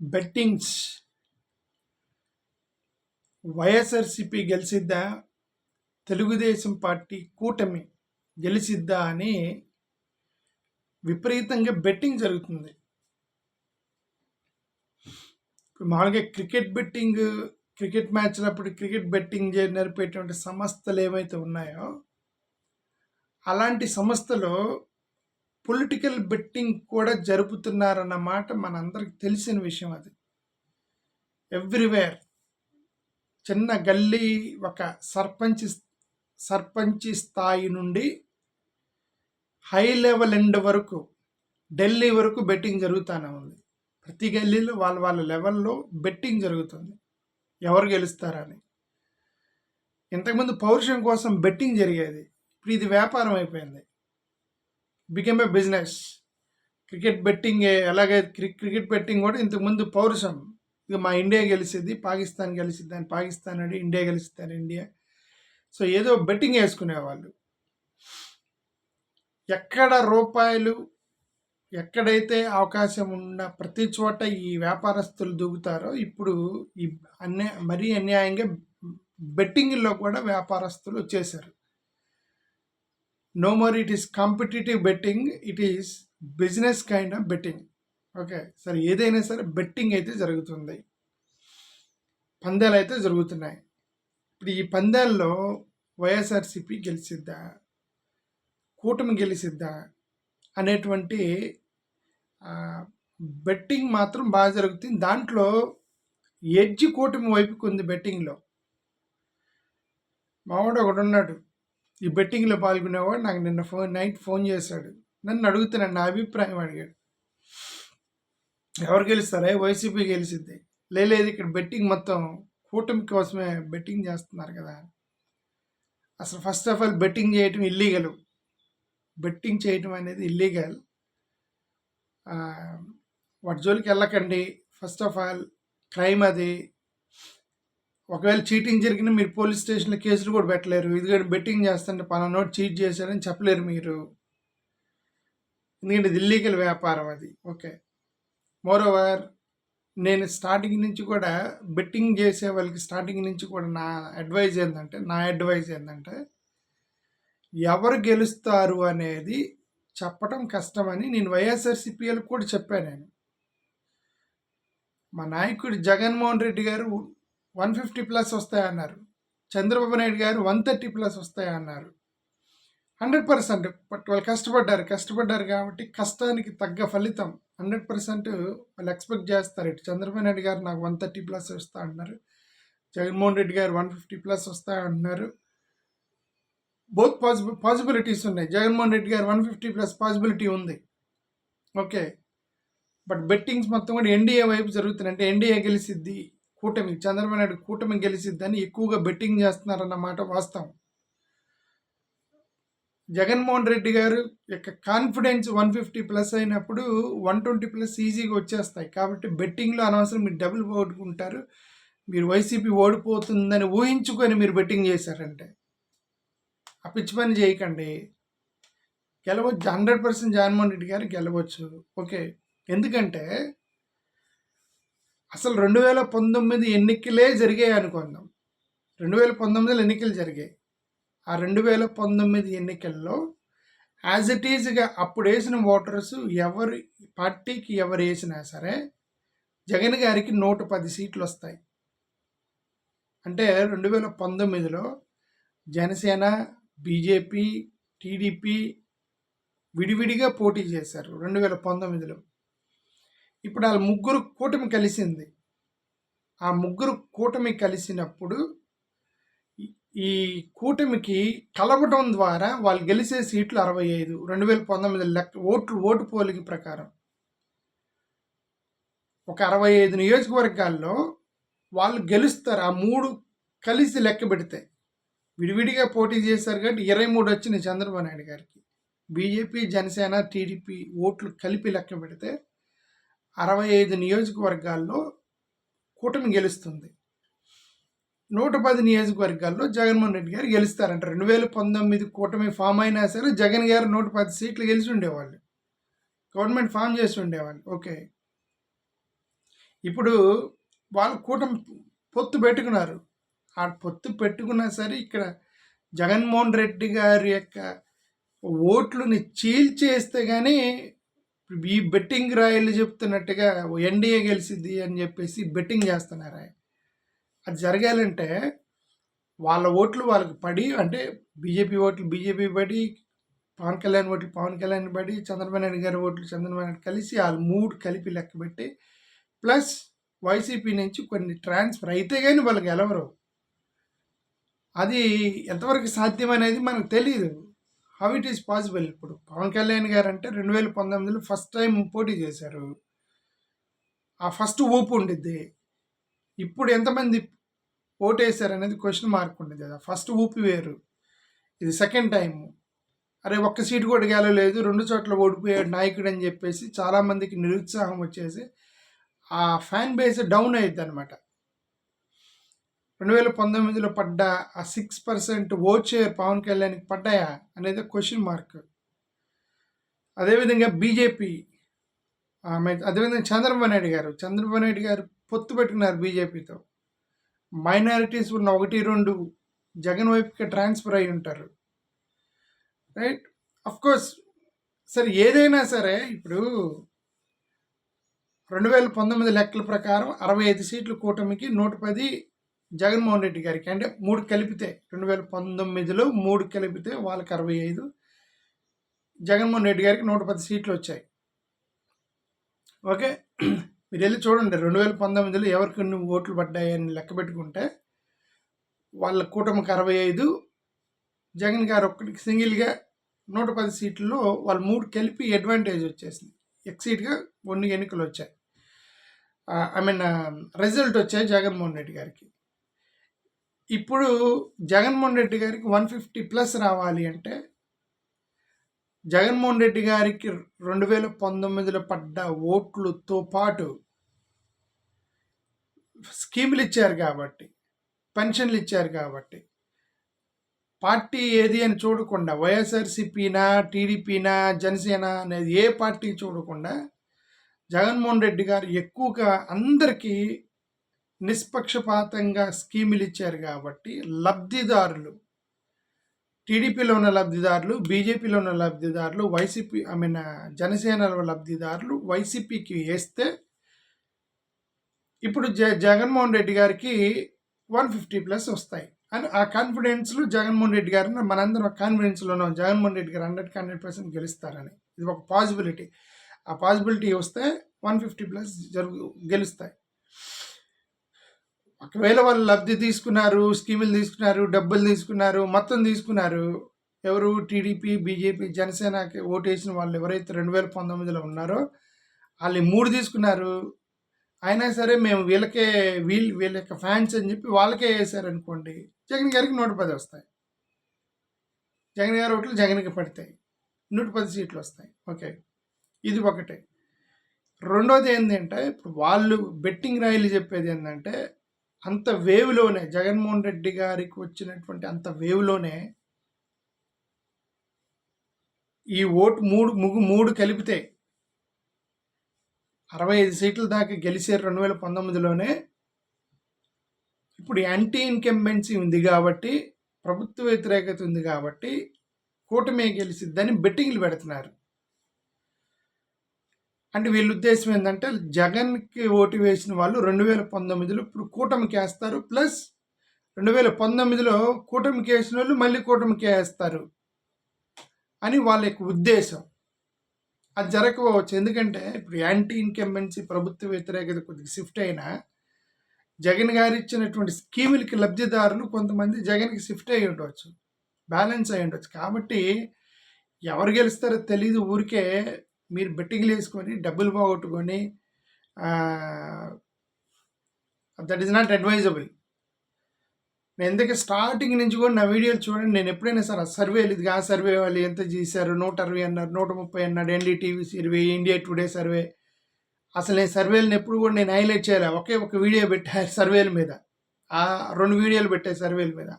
Bettings. YSRCP గెలిచిద్దా? Telugu Desam party కూటమి గెలిచిద్దా అని విపరీతంగా బెట్టింగ్ జరుగుతుంది. మామూలుగా క్రికెట్ బెట్టింగ్ క్రికెట్ మ్యాచ్లప్పుడు క్రికెట్ బెట్టింగ్ జరిపేటువంటి సంస్థలు ఏమైతే ఉన్నాయో అలాంటి సంస్థలు పొలిటికల్ బెట్టింగ్ కూడా జరుపుతున్నారన్న మాట మనందరికి తెలిసిన విషయం అది. ఎవ్రీవేర్ చిన్న గల్లీ ఒక సర్పంచ్ సర్పంచి స్థాయి నుండి హై లెవెల్ ఎండ్ వరకు ఢిల్లీ వరకు బెట్టింగ్ జరుగుతూనే ఉంది. ప్రతి గల్లీలో వాళ్ళ వాళ్ళ లెవెల్లో బెట్టింగ్ జరుగుతుంది. ఎవరు గెలుస్తారని. ఇంతకుముందు పౌరుషం కోసం బెట్టింగ్ జరిగేది. ఇప్పుడు ఇది వ్యాపారం అయిపోయింది. Become a business cricket betting అలాగే క్రికెట్ బెట్టింగ్ కూడా ఇంతకుముందు పౌరుషం ఇక మా ఇండియా గెలిచింది పాకిస్తాన్ గెలిచింది అని పాకిస్తాన్ అంటే ఇండియా గెలిచిద్దని ఇండియా. సో ఏదో బెట్టింగ్ వేసుకునేవాళ్ళు. ఎక్కడ రూపాయలు ఎక్కడైతే అవకాశం ఉన్న ప్రతి చోట ఈ వ్యాపారస్తులు దూకుతారో ఇప్పుడు ఈ అన్యా మరీ అన్యాయంగా బెట్టింగ్లో కూడా వ్యాపారస్తులు వచ్చేసారు. No more it is competitive betting it is business kind of betting okay సరే ఏదైనా సరే బెట్టింగ్ అయితే జరుగుతుంది. పందాలు అయితే జరుగుతున్నాయి. ఇప్పుడు ఈ పందాల్లో వైఎస్ఆర్సిపి గెలిచిద్దా? కూటమి గెలిచిద్దా? అనేటువంటి బెట్టింగ్ మాత్రం బాగా జరుగుతుంది. దాంట్లో ఎడ్జి కూటమి వైపుకు ఉంది బెట్టింగ్లో మావాడు ఒకడు ఉన్నాడు ఈ బెట్టింగ్లో పాల్గొనేవాడు నాకు నిన్న ఫోన్ నైట్ ఫోన్ చేశాడు. నన్ను అడుగుతున్నాడు నా అభిప్రాయం అడిగాడు. ఎవరు గెలుస్తారా? వైసీపీ గెలిచిద్ది? లేదు ఇక్కడ బెట్టింగ్ మొత్తం కూటమి కోసమే బెట్టింగ్ చేస్తున్నారు కదా. అసలు ఫస్ట్ ఆఫ్ ఆల్ బెట్టింగ్ చేయటం ఇల్లీగల్ బెట్టింగ్ చేయటం అనేది ఇల్లీగల్ వాటి జోలికి వెళ్ళకండి. ఫస్ట్ ఆఫ్ ఆల్ క్రైమ్ అది. ఒకవేళ చీటింగ్ జరిగిన మీరు పోలీస్ స్టేషన్లో కేసులు కూడా పెట్టలేరు. ఎందుకంటే బెట్టింగ్ చేస్తుంటే పలానా నోట్ చీట్ చేశారని చెప్పలేరు మీరు. ఎందుకంటే ఇది ఇల్లీగల్ వ్యాపారం అది. ఓకే. మోర్ ఓవర్ నేను స్టార్టింగ్ నుంచి కూడా బెట్టింగ్ చేసే వాళ్ళకి స్టార్టింగ్ నుంచి కూడా నా అడ్వైజ్ ఏంటంటే నా అడ్వైజ్ ఏంటంటే ఎవరు గెలుస్తారు అనేది చెప్పడం కష్టమని నేను వైఎస్ఆర్సిపిఎల్ కూడా చెప్పాను నేను. మా నాయకుడు జగన్మోహన్ రెడ్డి గారు one fifty plus వస్తాయన్నారు. Chandrababu Naidu garu one thirty plus వస్తాయన్నారు. Hundred percent but వాళ్ళు కష్టపడ్డారు. కష్టపడ్డారు కాబట్టి కష్టానికి తగ్గ ఫలితం హండ్రెడ్ పర్సెంట్ వాళ్ళు ఎక్స్పెక్ట్ చేస్తారు. ఇటు చంద్రబాబు నాయుడు గారు నాకు వన్ థర్టీ ప్లస్ వస్తా అంటున్నారు జగన్మోహన్ రెడ్డి గారు వన్ ఫిఫ్టీ ప్లస్ వస్తా అంటున్నారు బోత్ పాసిబుల్ పాసిబిలిటీస్ ఉన్నాయి. Jaganmohan Reddy garu one fifty plus possibility ఉంది. ఓకే. బట్ బెట్టింగ్స్ మొత్తం కూడా ఎన్డీఏ వైపు జరుగుతున్నాయి. అంటే ఎన్డీఏ గెలిసిద్ది కూటమి చంద్రబాబు నాయుడు కూటమి గెలిచిద్దని ఎక్కువగా బెట్టింగ్ చేస్తున్నారన్నమాట వాస్తవం. జగన్మోహన్ రెడ్డి గారు యొక్క కాన్ఫిడెన్స్ వన్ ఫిఫ్టీ ప్లస్ అయినప్పుడు వన్ ట్వంటీ ప్లస్ ఈజీగా వచ్చేస్తాయి. కాబట్టి బెట్టింగ్లో అనవసరం మీరు డబుల్ ఓడుకుంటారు. మీరు వైసీపీ ఓడిపోతుందని ఊహించుకొని మీరు బెట్టింగ్ చేశారంటే ఆ పిచ్చి పని చేయకండి. గెలవచ్చు హండ్రెడ్ పర్సెంట్ జగన్మోహన్ రెడ్డి గారు గెలవచ్చు. ఓకే. ఎందుకంటే అసలు రెండు వేల పంతొమ్మిది ఎన్నికలే జరిగాయి అనుకుందాం. రెండు వేల పంతొమ్మిదిలో ఎన్నికలు జరిగాయి. ఆ రెండు వేల పంతొమ్మిది ఎన్నికల్లో యాజ్ ఇట్ ఈజ్గా అప్పుడు వేసిన ఓటర్స్ ఎవరు పార్టీకి ఎవరు వేసినా సరే జగన్ గారికి నూట పది సీట్లు వస్తాయి. అంటే రెండు వేల పంతొమ్మిదిలో జనసేన బీజేపీ టీడీపీ విడివిడిగా పోటీ చేశారు. రెండు వేల పంతొమ్మిదిలో ఇప్పుడు వాళ్ళ ముగ్గురు కూటమి కలిసింది. ఆ ముగ్గురు కూటమి కలిసినప్పుడు ఈ కూటమికి కలవటం ద్వారా వాళ్ళు గెలిచే సీట్లు అరవై ఐదు రెండు వేల పంతొమ్మిది లెక్క ఓట్లు ఓటు పోలిక ప్రకారం. ఒక అరవై ఐదు నియోజకవర్గాల్లో వాళ్ళు గెలుస్తారు. ఆ మూడు కలిసి లెక్క పెడితే విడివిడిగా పోటీ చేశారు కాబట్టి ఇరవై మూడు వచ్చింది చంద్రబాబు నాయుడు గారికి. బీజేపీ జనసేన టీడీపీ ఓట్లు కలిపి లెక్క పెడితే అరవై ఐదు నియోజకవర్గాల్లో కూటమి గెలుస్తుంది. నూట పది నియోజకవర్గాల్లో జగన్మోహన్ రెడ్డి గారు గెలుస్తారంట. రెండు వేల పంతొమ్మిది కూటమి ఫామ్ అయినా సరే జగన్ గారు నూట పది సీట్లు గెలిచి ఉండేవాళ్ళు. గవర్నమెంట్ ఫామ్ చేసి ఉండేవాళ్ళు. ఓకే. ఇప్పుడు వాళ్ళు కూటమి పొత్తు పెట్టుకున్నారు. ఆ పొత్తు పెట్టుకున్నా సరే ఇక్కడ జగన్మోహన్ రెడ్డి గారి యొక్క ఓట్లుని చీల్చేస్తే కానీ ఈ బెట్టింగ్ రాయలు చెప్తున్నట్టుగా ఎన్డీఏ గెలిచిద్ది అని చెప్పేసి బెట్టింగ్ చేస్తున్నారు ఆయన. అది జరగాలంటే వాళ్ళ ఓట్లు వాళ్ళకి పడి అంటే బీజేపీ ఓట్లు బీజేపీ పడి పవన్ కళ్యాణ్ ఓట్లు పవన్ కళ్యాణ్ పడి చంద్రబాబు నాయుడు గారి ఓట్లు చంద్రబాబు నాయుడు కలిసి వాళ్ళు మూడు కలిపి లెక్క పెట్టి ప్లస్ వైసీపీ నుంచి కొన్ని ట్రాన్స్ఫర్ అయితే కానీ వాళ్ళకి గెలవరు అది ఎంతవరకు సాధ్యం అనేది మనకు తెలియదు హౌ ఇట్ ఈస్ పాసిబుల్ ఇప్పుడు పవన్ కళ్యాణ్ గారు అంటే రెండు వేల పంతొమ్మిదిలో ఫస్ట్ టైం పోటీ చేశారు. ఆ ఫస్ట్ ఊపు ఉండిద్ది. ఇప్పుడు ఎంతమంది ఓటేశారు అనేది క్వశ్చన్ మార్క్ ఉండేది కదా. ఫస్ట్ ఊపి వేరు. ఇది సెకండ్ టైం అరే ఒక్క సీటు కూడా గెలవలేదు. రెండు చోట్ల ఓడిపోయాడు నాయకుడు అని చెప్పేసి చాలామందికి నిరుత్సాహం వచ్చేసి ఆ ఫ్యాన్ బేస్ డౌన్ అయ్యిద్ది అనమాట రెండు వేల పంతొమ్మిదిలో పడ్డ ఆ సిక్స్ పర్సెంట్ ఓచేర్ పవన్ కళ్యాణ్కి పడ్డాయా అనేది క్వశ్చన్ మార్క్. అదేవిధంగా బీజేపీ ఆమె అదేవిధంగా చంద్రబాబు నాయుడు గారు చంద్రబాబు నాయుడు గారు పొత్తు పెట్టుకున్నారు బీజేపీతో. మైనారిటీస్ ఉన్న ఒకటి రెండు జగన్ వైపుకి ట్రాన్స్ఫర్ అయి ఉంటారు. రైట్? కోర్స్ సరే ఏదైనా సరే ఇప్పుడు రెండు వేల పంతొమ్మిది లెక్కల ప్రకారం అరవై ఐదు సీట్లు కూటమికి నూట పది జగన్మోహన్ రెడ్డి గారికి అంటే మూడు కలిపితే రెండు వేల పంతొమ్మిదిలో మూడు కలిపితే వాళ్ళకి అరవై ఐదు. జగన్మోహన్ రెడ్డి గారికి నూట పది సీట్లు వచ్చాయి. ఓకే? మీరు వెళ్ళి చూడండి రెండు వేల పంతొమ్మిదిలో ఎవరికి ఓట్లు పడ్డాయని లెక్క పెట్టుకుంటే వాళ్ళ కూటమికి అరవై ఐదు జగన్ గారు ఒక్కడికి సింగిల్గా నూట పది సీట్లలో వాళ్ళు మూడు కలిపి అడ్వాంటేజ్ వచ్చేసింది. ఎక్సీట్గా కొన్ని ఎన్నికలు వచ్చాయి. ఐ మీన్ రిజల్ట్ వచ్చాయి జగన్మోహన్ రెడ్డి గారికి. ఇప్పుడు జగన్మోహన్ రెడ్డి గారికి వన్ ఫిఫ్టీ ప్లస్ రావాలి అంటే జగన్మోహన్ రెడ్డి గారికి రెండు వేల పంతొమ్మిదిలో పడ్డ ఓట్లతో పాటు స్కీములు ఇచ్చారు కాబట్టి పెన్షన్లు ఇచ్చారు కాబట్టి పార్టీ ఏది అని చూడకుండా వైఎస్ఆర్సీపీనా టీడీపీనా జనసేన అనేది ఏ పార్టీ చూడకుండా జగన్మోహన్ రెడ్డి గారు ఎక్కువగా అందరికీ నిష్పక్షపాతంగా స్కీములు ఇచ్చారు కాబట్టి లబ్ధిదారులు టీడీపీలో ఉన్న లబ్ధిదారులు బీజేపీలో ఉన్న లబ్ధిదారులు వైసీపీ ఐ మీన్ జనసేనలో లబ్ధిదారులు వైసీపీకి వేస్తే ఇప్పుడు జ జగన్మోహన్ రెడ్డి గారికి వన్ ఫిఫ్టీ ప్లస్ వస్తాయి. అని ఆ కాన్ఫిడెన్స్లో జగన్మోహన్ రెడ్డి గారిని మనందరం కాన్ఫిడెన్స్లో ఉన్నాం. జగన్మోహన్ రెడ్డి గారు హండ్రెడ్కి హండ్రెడ్ పర్సెంట్ గెలుస్తారని. ఇది ఒక పాసిబిలిటీ ఆ పాసిబిలిటీ వస్తే వన్ ఫిఫ్టీ ప్లస్ జరుగు గెలుస్తాయి. ఒకవేళ వాళ్ళు లబ్ధి తీసుకున్నారు స్కీములు తీసుకున్నారు డబ్బులు తీసుకున్నారు మొత్తం తీసుకున్నారు ఎవరు టీడీపీ బీజేపీ జనసేనకి ఓటేసిన వాళ్ళు ఎవరైతే రెండు వేల పంతొమ్మిదిలో ఉన్నారో వాళ్ళు మూడు తీసుకున్నారు. అయినా సరే మేము వీళ్ళకే వీళ్ళు వీళ్ళ యొక్క ఫ్యాన్స్ అని చెప్పి వాళ్ళకే వేసారనుకోండి జగన్ గారికి నూట పది వస్తాయి. జగన్ గారి ఓట్లు జగన్కి పడతాయి. నూట పది సీట్లు వస్తాయి. ఓకే. ఇది ఒకటే. రెండోది ఏంటంటే ఇప్పుడు వాళ్ళు బెట్టింగ్ రాయలు చెప్పేది ఏంటంటే అంత వేవ్లోనే జగన్మోహన్ రెడ్డి గారికి వచ్చినటువంటి అంత వేవ్లోనే ఈ ఓటు మూడు ముగ్గు మూడు కలిపితే అరవై ఐదు సీట్ల దాకా గెలిచారు రెండు వేల పంతొమ్మిదిలోనే. ఇప్పుడు యాంటీ ఇన్కంబెన్సీ ఉంది కాబట్టి ప్రభుత్వ వ్యతిరేకత ఉంది కాబట్టి కూటమే గెలిచిద్దని బెట్టింగ్లు పెడుతున్నారు. అంటే వీళ్ళ ఉద్దేశం ఏంటంటే జగన్కి ఓటు వేసిన వాళ్ళు రెండు వేల పంతొమ్మిదిలో ఇప్పుడు కూటమికి వేస్తారు ప్లస్ రెండు వేల పంతొమ్మిదిలో కూటమికి వేసిన వాళ్ళు మళ్ళీ కూటమికి వేస్తారు అని వాళ్ళ యొక్క ఉద్దేశం. అది జరగకపోవచ్చు. ఎందుకంటే ఇప్పుడు యాంటీ ఇన్కంబెన్సీ ప్రభుత్వ వ్యతిరేకత కొద్దిగా షిఫ్ట్ అయినా జగన్ గారు ఇచ్చినటువంటి స్కీములకి లబ్ధిదారులు కొంతమంది జగన్కి షిఫ్ట్ అయి ఉండవచ్చు బ్యాలెన్స్ అయ్యి ఉండవచ్చు కాబట్టి ఎవరు గెలుస్తారో తెలియదు ఊరికే మీరు బెట్టింగ్లు వేసుకొని డబ్బులు పోగొట్టుకొని దట్ ఈస్ నాట్ అడ్వైజబుల్ నేను ఎందుకు స్టార్టింగ్ నుంచి కూడా నా వీడియోలు చూడండి. నేను ఎప్పుడైనా సరే సర్వేలు ఇది ఆ సర్వే వాళ్ళు ఎంత చేశారు? నూట అరవై అన్నారు నూట ముప్పై అన్నాడు NDTV survey India today survey అసలు నేను సర్వేలను ఎప్పుడు కూడా నేను హైలైట్ చేయాలి. ఒకే ఒక వీడియో పెట్టా సర్వేల మీద. ఆ రెండు వీడియోలు పెట్టే సర్వేల మీద.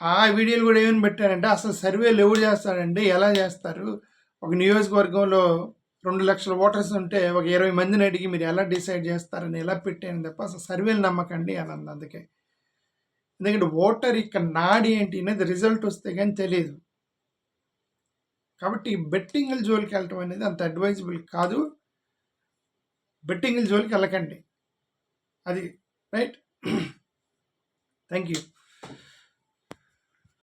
ఆ వీడియోలు కూడా ఏమని పెట్టారంటే అసలు సర్వేలు ఎవరు చేస్తారండి? ఎలా చేస్తారు? ఒక నియోజకవర్గంలో రెండు లక్షల ఓటర్స్ ఉంటే ఒక ఇరవై మందిని అడిగి మీరు ఎలా డిసైడ్ చేస్తారని ఎలా పెట్టాను తప్ప అసలు సర్వేలు నమ్మకండి అని అంది అందుకే. ఎందుకంటే ఓటర్ ఇక్కడ నాడి ఏంటి అనేది రిజల్ట్ వస్తే కానీ తెలియదు కాబట్టి బెట్టింగ్ల జోలికి వెళ్ళటం అనేది అంత అడ్వైజబుల్ కాదు. బెట్టింగ్ల జోలికి వెళ్ళకండి. అది రైట్ థ్యాంక్ యూ